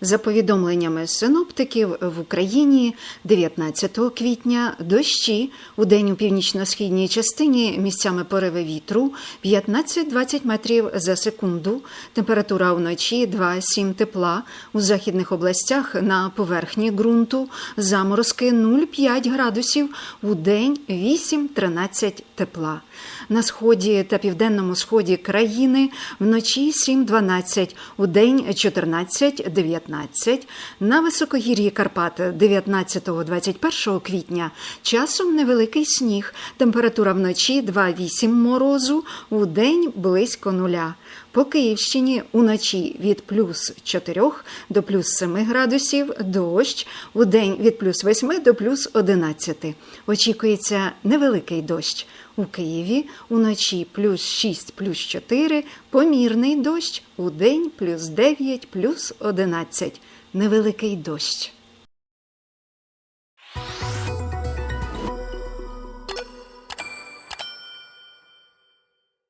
За повідомленнями синоптиків, в Україні 19 квітня дощі у день у північно-східній частині місцями пориви вітру 15-20 метрів за секунду. Температура вночі 2-7 тепла. У західних областях на поверхні ґрунту заморозки 0,5 градусів, у день 8-13 тепла. На сході та південному сході країни вночі 7-12, у день 14-19. На високогір'ї Карпат 19-21 квітня часом невеликий сніг. Температура вночі 2-8 морозу, у день близько нуля. По Київщині уночі від плюс 4 до плюс 7 градусів дощ, у день від плюс 8 до плюс 11. Очікується невеликий дощ. У Києві уночі плюс 6, плюс 4, помірний дощ, у день плюс 9, плюс 11. Невеликий дощ.